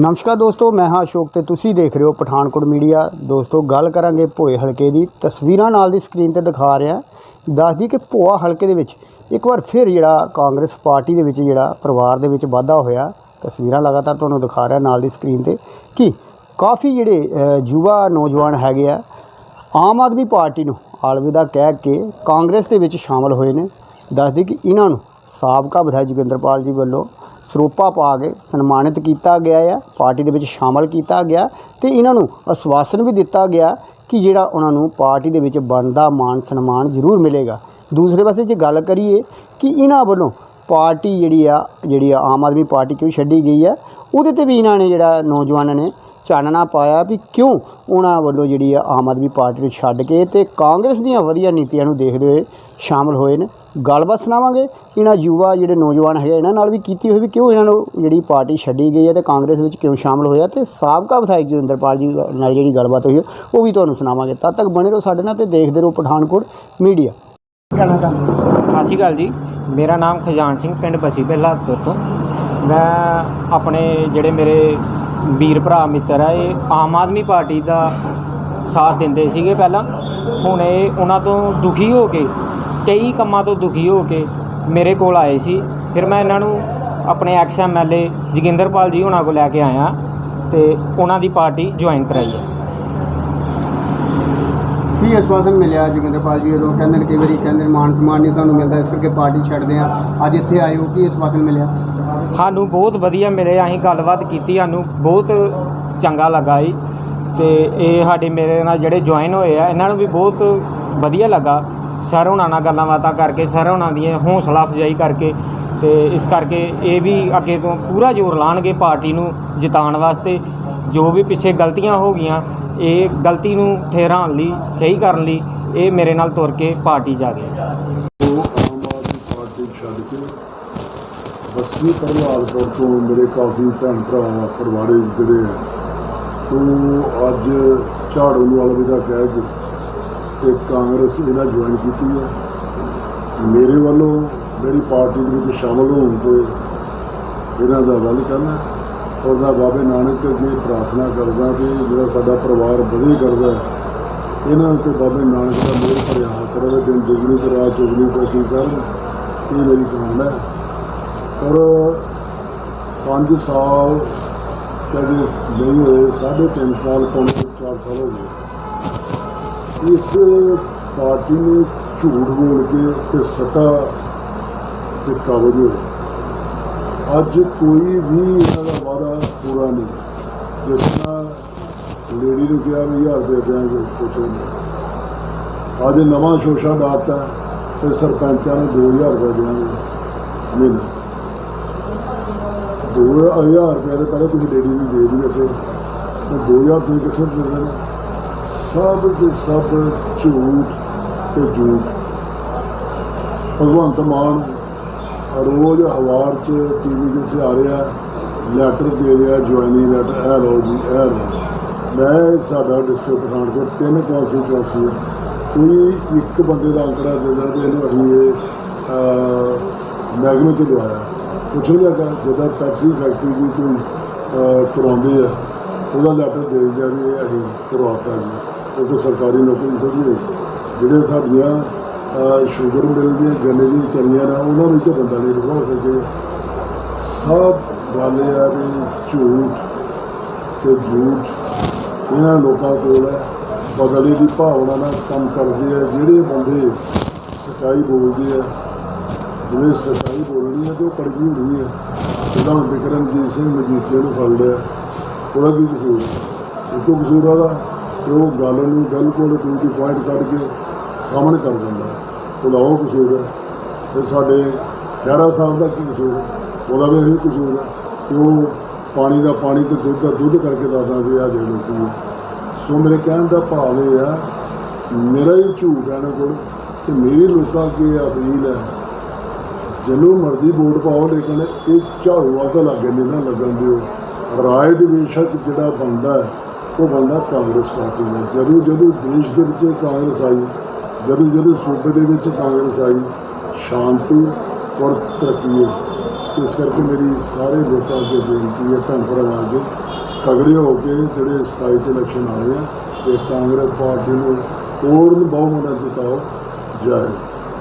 ਨਮਸਕਾਰ ਦੋਸਤੋ, ਮੈਂ ਹਾਂ ਅਸ਼ੋਕ ਤੇ ਤੁਸੀਂ ਦੇਖ ਰਹੇ ਹੋ ਪਠਾਨਕੋਟ ਮੀਡੀਆ। ਦੋਸਤੋ, ਗੱਲ ਕਰਾਂਗੇ ਭੋਏ ਹਲਕੇ ਦੀ। ਤਸਵੀਰਾਂ ਨਾਲ ਦੀ ਸਕਰੀਨ ਤੇ ਦਿਖਾ ਰਿਹਾ। ਦੱਸਦੀ ਕਿ ਭੋਆ ਹਲਕੇ ਦੇ ਵਿੱਚ ਇੱਕ ਵਾਰ ਫਿਰ ਜਿਹੜਾ ਕਾਂਗਰਸ ਪਾਰਟੀ ਦੇ ਵਿੱਚ ਜਿਹੜਾ ਪਰਿਵਾਰ ਦੇ ਵਿੱਚ ਵਾਧਾ ਹੋਇਆ। ਤਸਵੀਰਾਂ ਲਗਾਤਾਰ ਤੁਹਾਨੂੰ ਦਿਖਾ ਰਿਹਾ ਨਾਲ ਦੀ ਸਕਰੀਨ ਤੇ ਕਿ ਕਾਫੀ ਜਿਹੜੇ ਯੁਵਾ ਨੌਜਵਾਨ ਹੈਗੇ ਆ, ਆਮ ਆਦਮੀ ਪਾਰਟੀ ਨੂੰ ਅਲਵਿਦਾ ਕਹਿ ਕੇ ਕਾਂਗਰਸ ਦੇ ਵਿੱਚ ਸ਼ਾਮਲ ਹੋਏ ਨੇ। ਦੱਸਦੀ ਕਿ ਇਹਨਾਂ ਨੂੰ ਸਾਬਕਾ ਵਿਧਾਇਕ ਜੋਗਿੰਦਰਪਾਲ ਜੀ ਵੱਲੋਂ ਸਰੋਪਾ ਪਾ ਕੇ ਸਨਮਾਨਿਤ ਕੀਤਾ ਗਿਆ ਆ, ਪਾਰਟੀ ਦੇ ਵਿੱਚ ਸ਼ਾਮਲ ਕੀਤਾ ਗਿਆ ਤੇ ਇਹਨਾਂ ਨੂੰ ਅਸਵਾਸਨ ਵੀ ਦਿੱਤਾ ਗਿਆ ਕਿ ਜਿਹੜਾ ਉਹਨਾਂ ਨੂੰ ਪਾਰਟੀ ਦੇ ਵਿੱਚ ਬਣਦਾ ਮਾਨ ਸਨਮਾਨ ਜ਼ਰੂਰ ਮਿਲੇਗਾ। ਦੂਸਰੇ ਪਾਸੇ ਜੇ ਗੱਲ ਕਰੀਏ ਕਿ ਇਹਨਾਂ ਵੱਲੋਂ ਪਾਰਟੀ ਜਿਹੜੀ ਆ, ਜਿਹੜੀ ਆਮ ਆਦਮੀ ਪਾਰਟੀ ਕਿਉਂ ਛੱਡੀ ਗਈ ਹੈ ਉਹਦੇ ਤੇ ਵੀ ਇਹਨਾਂ ਨੇ ਜਿਹੜਾ ਨੌਜਵਾਨਾਂ ਨੇ ਚਾਨਣਾ ਪਾਇਆ ਵੀ ਕਿਉਂ ਉਹਨਾਂ ਵੱਲੋਂ ਜਿਹੜੀ ਆ ਆਮ ਆਦਮੀ ਪਾਰਟੀ ਨੂੰ ਛੱਡ ਕੇ ਤੇ ਕਾਂਗਰਸ ਦੀਆਂ ਵਧੀਆ ਨੀਤੀਆਂ ਨੂੰ ਦੇਖਦੇ ਹੋਏ ਸ਼ਾਮਲ ਹੋਏ ਨੇ। ਗੱਲਬਾਤ ਸੁਣਾਵਾਂਗੇ। ਇਹਨਾਂ ਯੁਵਾ ਜਿਹੜੇ ਨੌਜਵਾਨ ਹੈਗੇ ਇਹਨਾਂ ਨਾਲ ਵੀ ਕੀਤੀ ਹੋਈ ਵੀ ਕਿਉਂ ਇਹਨਾਂ ਨੂੰ ਜਿਹੜੀ ਪਾਰਟੀ ਛੱਡੀ ਗਈ ਹੈ ਤੇ ਕਾਂਗਰਸ ਵਿੱਚ ਕਿਉਂ ਸ਼ਾਮਲ ਹੋਇਆ ਤੇ ਸਾਬਕਾ ਵਿਧਾਇਕ ਜੋਗਿੰਦਰਪਾਲ ਜੀ ਨਾਲ ਜਿਹੜੀ ਗੱਲਬਾਤ ਹੋਈ ਉਹ ਵੀ ਤੁਹਾਨੂੰ ਸੁਣਾਵਾਂਗੇ। ਤਦ ਤੱਕ ਬਣੇ ਰਹੋ ਸਾਡੇ ਨਾਲ ਤੇ ਦੇਖਦੇ ਰਹੋ ਪਠਾਨਕੋਟ ਮੀਡੀਆ। ਸਤਿ ਸ਼੍ਰੀ ਅਕਾਲ ਜੀ। ਮੇਰਾ ਨਾਮ ਖਜਾਨ ਸਿੰਘ ਪਿੰਡ ਬਸੀ ਬਹਿਲਾਦਪੁਰ ਤੋਂ। ਮੈਂ ਆਪਣੇ ਜਿਹੜੇ ਮੇਰੇ ਵੀਰ ਭਰਾ ਮਿੱਤਰ ਆ, ਇਹ ਆਮ ਆਦਮੀ ਪਾਰਟੀ ਦਾ ਸਾਥ ਦਿੰਦੇ ਸੀਗੇ ਪਹਿਲਾਂ। ਹੁਣ ਇਹ ਉਹਨਾਂ ਤੋਂ ਦੁਖੀ ਹੋ ਕੇ, ਕਈ ਕੰਮਾਂ ਤੋਂ ਦੁਖੀ ਹੋ ਕੇ ਮੇਰੇ ਕੋਲ ਆਏ ਸੀ। ਫਿਰ ਮੈਂ ਇਹਨਾਂ ਨੂੰ ਆਪਣੇ ਐਕਸ ਐਮਐਲਏ ਜੋਗਿੰਦਰਪਾਲ ਜੀ ਉਹਨਾਂ ਕੋਲ ਲੈ ਕੇ ਆਇਆ ਤੇ ਉਹਨਾਂ ਦੀ ਪਾਰਟੀ ਜੁਆਇਨ ਕਰਾਈ ਹੈ। ਕੀ ਅਸਵਾਸਨ ਮਿਲਿਆ ਜੋਗਿੰਦਰਪਾਲ ਜੀ ਵੱਲੋਂ। ਕਹਿੰਦੇ ਨੇ ਕਈ ਵਾਰੀ ਕਹਿੰਦੇ ਨੇ ਮਾਨ ਸਨਮਾਨ ਨਹੀਂ ਸਾਨੂੰ ਮਿਲਦਾ, ਇਸ ਕਰਕੇ ਪਾਰਟੀ ਛੱਡਦੇ ਆ ਅੱਜ ਇੱਥੇ ਆਏ ਹੋ, ਕੀ ਅਸਵਾਸਨ ਮਿਲਿਆ? ਸਾਨੂੰ ਬਹੁਤ ਵਧੀਆ ਮਿਲੇ, ਅਸੀਂ ਗੱਲਬਾਤ ਕੀਤੀ, ਸਾਨੂੰ ਬਹੁਤ ਚੰਗਾ ਲੱਗਾ ਜੀ। ਤੇ ਇਹ ਸਾਡੇ ਮੇਰੇ ਨਾਲ ਜਿਹੜੇ ਜੁਆਇਨ ਹੋਏ ਆ, ਇਹਨਾਂ ਨੂੰ ਵੀ ਬਹੁਤ ਵਧੀਆ ਲੱਗਾ। ਸਰ ਹੁਣਾਂ ਨਾਲ ਗੱਲਾਂ ਬਾਤਾਂ ਕਰਕੇ, ਸਰ ਹੁਣਾਂ ਦੀਆਂ ਹੌਸਲਾ ਅਫਜ਼ਾਈ ਕਰਕੇ, ਤੇ ਇਸ ਕਰਕੇ ਇਹ ਵੀ ਅੱਗੇ ਤੋਂ ਪੂਰਾ ਜ਼ੋਰ ਲਾਣਗੇ ਪਾਰਟੀ ਨੂੰ ਜਿਤਾਉਣ ਵਾਸਤੇ। ਜੋ ਵੀ ਪਿੱਛੇ ਗਲਤੀਆਂ ਹੋ ਗਈਆਂ ਇਹ ਗਲਤੀ ਨੂੰ ਠਹਿਰਾਉਣ ਲਈ, ਸਹੀ ਕਰਨ ਲਈ ਇਹ ਮੇਰੇ ਨਾਲ ਤੁਰ ਕੇ ਪਾਰਟੀ ਜਾ ਆ ਗਏ। ਉਹ ਆਮ ਆਦਮੀ ਪਾਰਟੀ ਛੱਡ ਕੇ ਬਸੀ ਪ੍ਰਹਲਾਦਪੁਰ ਤੋਂ ਮੇਰੇ ਕਾਫੀ ਭੈਣ ਭਰਾ, ਪਰਿਵਾਰੇ ਜਿਹੜੇ ਆ, ਉਹ ਅੱਜ ਝਾੜੂ ਨੂੰ ਅਲਵਿਦਾ ਕਹਿ ਕੇ ਤੇ ਕਾਂਗਰਸ ਇਹਨਾਂ ਜੁਆਇਨ ਕੀਤੀ ਹੈ ਮੇਰੇ ਵੱਲੋਂ ਮੇਰੀ ਪਾਰਟੀ ਦੇ ਵਿੱਚ ਸ਼ਾਮਲ ਹੋਣ ਤੇ ਇਹਨਾਂ ਦਾ ਵੈਲਕਮ ਹੈ ਔਰ ਮੈਂ ਬਾਬੇ ਨਾਨਕ ਅੱਗੇ ਪ੍ਰਾਰਥਨਾ ਕਰਦਾ ਕਿ ਜਿਹੜਾ ਸਾਡਾ ਪਰਿਵਾਰ ਵਧੇ ਕਰਦਾ ਇਹਨਾਂ ਉੱਤੇ ਬਾਬੇ ਨਾਨਕ ਦਾ ਮੇਰ ਭਰਿਆ ਹੱਥ ਰਹੇ ਦਿਨ ਦੁਗਣੀ ਤੇ ਰਾਤ ਚੁਗਣੀ ਤਰੱਕੀ ਕਰਨ, ਇਹ ਮੇਰੀ ਕਾਮਨਾ ਹੈ। ਔਰ 5 ਸਾਲ ਕਦੇ ਨਹੀਂ ਹੋਏ, ਸਾਢੇ ਤਿੰਨ ਸਾਲ ਪੌਣੇ 4 ਸਾਲ ਹੋ ਗਏ। ਇਸ ਪਾਰਟੀ ਨੂੰ ਝੂਠ ਬੋਲ ਕੇ ਤੇ ਸਤਾ ਤੇ ਕਾਬਜ ਹੋਏ। ਅੱਜ ਕੋਈ ਵੀ ਇਹਨਾਂ ਦਾ ਵਾਅਦਾ ਪੂਰਾ ਨਹੀਂ। ਜਿਸ ਤਰ੍ਹਾਂ ਲੇਡੀ ਨੂੰ ਕਿਹਾ ਵੀ 1000 ਰੁਪਏ ਦਿਆਂਗੇ ਕੁਛ ਨਹੀਂ। ਅੱਜ ਨਵਾਂ ਸ਼ੋਸ਼ਾ ਡਾਤਾ ਤੇ ਸਰਪੰਚਾਂ ਨੂੰ 2000 ਰੁਪਏ ਦਿਆਂਗੇ ਮਹੀਨਾ 2000 ਰੁਪਏ ਦੇ ਪਹਿਲੇ ਤੁਸੀਂ ਲੇਡੀ ਨੂੰ ਦੇ ਦਿਓ ਤੇ 2000 ਤੁਸੀਂ ਕਿੱਥੋਂ ਦੇ ਦੇਣਾ? ਸਭ ਦੇ ਸਭ ਝੂਠ ਤੇ ਝੂਠ। ਭਗਵੰਤ ਮਾਨ ਰੋਜ਼ ਅਖਬਾਰ 'ਚ ਟੀਵੀ ਦੇ ਉੱਤੇ ਆ ਰਿਹਾ ਲੈਟਰ ਦੇ ਰਿਹਾ ਜੁਆਇਨਿੰਗ ਲੈਟਰ ਇਹ ਲਓ ਜੀ, ਇਹ ਲਓ ਮੈਂ ਸਾਡਾ ਡਿਸਟ੍ਰਿਕਟ ਪਠਾਨਕੋਟ ਤਿੰਨ ਕੌਂਸਟੀਚੁਐਂਸੀ ਕੋਈ ਇੱਕ ਬੰਦੇ ਦਾ ਅੰਕੜਾ ਦੇ ਦਿੰਦਾ ਕਿ ਇਹਨੂੰ ਅਸੀਂ ਇਹ ਮਹਿਕਮੇ 'ਚ ਲਵਾਇਆ। ਕੁਛ ਨਹੀਂ ਲੱਗਾ ਜਦੋਂ ਟੈਕਸੀ ਫੈਕਟਰੀ ਦੀ ਕੋਈ ਕਰਾਉਂਦੇ ਆ, ਉਹਦਾ ਲੈਟਰ ਦੇ ਦਿੰਦੇ ਵੀ ਇਹ ਅਸੀਂ ਕਰਵਾਤਾ ਜੀ। ਕਿਉਂਕਿ ਸਰਕਾਰੀ ਨੌਕਰੀ ਥੋੜ੍ਹੀ ਹੋਈ। ਜਿਹੜੇ ਸਾਡੀਆਂ ਸ਼ੂਗਰ ਮਿਲ ਦੀਆਂ ਗੰਨੇ ਦੀਆਂ ਚਰੀਆਂ ਨੇ, ਉਹਨਾਂ ਵਿੱਚ ਬੰਦਾ ਨਹੀਂ ਲਗਾ ਸਕੇ ਸਭ ਗੱਲ ਇਹ ਆ ਵੀ ਝੂਠ ਤੇ ਝੂਠ ਇਹਨਾਂ ਲੋਕਾਂ ਕੋਲ ਹੈ। ਬਦਲੇ ਦੀ ਭਾਵਨਾ ਨਾਲ ਕੰਮ ਕਰਦੇ ਆ, ਜਿਹੜੇ ਬੰਦੇ ਸੱਚਾਈ ਬੋਲਦੇ ਆ, ਜਿਵੇਂ ਸੱਚਾਈ ਬੋਲਣੀ ਹੈ ਤੇ ਉਹ ਕੜਵੀ ਹੁੰਦੀ ਹੈ ਜਿੱਦਾਂ ਹੁਣ ਬਿਕਰਮਜੀਤ ਸਿੰਘ ਮਜੀਠੀਆ ਨੂੰ ਫੜ ਲਿਆ, ਉਹਦਾ ਕੀ ਕਸੂਰ? ਹੈ ਉਹ ਤੋਂ ਕਸੂਰ ਉਹਦਾ, ਕਿ ਉਹ ਗੱਲ ਨੂੰ ਬਿਲਕੁਲ ਟੂ ਪੁਆਇੰਟ ਕੱਢ ਕੇ ਸਾਹਮਣੇ ਕਰ ਦਿੰਦਾ ਹੈ। ਉਹਦਾ ਉਹ ਕਸੂਰ ਹੈ। ਤੇ ਸਾਡੇ ਖਹਿਰਾ ਸਾਹਿਬ ਦਾ ਕੀ ਕਸੂਰ ਹੈ? ਉਹਦਾ ਵੀ ਇਹੀ ਕਸੂਰ ਹੈ ਕਿ ਉਹ ਪਾਣੀ ਦਾ ਪਾਣੀ ਤੇ ਦੁੱਧ ਦਾ ਦੁੱਧ ਕਰਕੇ ਦੱਸਦਾ ਵੀ ਆ ਦੇ ਲੋਕੀ ਹੈ। ਸੋ ਮੇਰੇ ਕਹਿਣ ਦਾ ਭਾਵ ਇਹ ਆ ਮੇਰਾ ਹੀ ਝੂਠ ਹੈ ਨਾ ਕੋਲ ਤੇ ਮੇਰੀ ਲੋਕਾਂ ਅੱਗੇ ਅਪੀਲ ਹੈ, ਜਿਹਨੂੰ ਮਰਜ਼ੀ ਵੋਟ ਪਾਓ, ਲੇਕਿਨ ਇਹ ਝਾੜੂ ਵਾਲ ਤਾਂ ਲੱਗੇ ਨਹੀਂ ਨਾ ਲੱਗਣ ਦਿਓ। ਰਾਏ ਦੇ ਬੇਸ਼ੱਕ ਜਿਹੜਾ ਬੰਦਾ ਉਹ ਬੰਦਾ ਕਾਂਗਰਸ ਪਾਰਟੀ ਦਾ ਜਦੋਂ ਜਦੋਂ ਦੇਸ਼ ਦੇ ਵਿੱਚ ਕਾਂਗਰਸ ਆਈ ਜਦੋਂ ਜਦੋਂ ਸੂਬੇ ਦੇ ਵਿੱਚ ਕਾਂਗਰਸ ਆਈ, ਸ਼ਾਂਤੀ ਔਰ ਤਰੱਕੀ ਇਸ ਕਰਕੇ ਮੇਰੀ ਸਾਰੇ ਲੋਕਾਂ ਅੱਗੇ ਬੇਨਤੀ ਹੈ ਭੈਣ ਭਰਾਵਾਂ ਅੱਗੇ, ਤਗੜੇ ਹੋ ਕੇ ਜਿਹੜੇ 27 ਤੇ ਇਲੈਕਸ਼ਨ ਆ ਰਹੇ ਆ ਤੇ ਕਾਂਗਰਸ ਪਾਰਟੀ ਨੂੰ ਹੋਰ ਬਹੁਮਤ ਜਿਤਾਓ। ਜੈ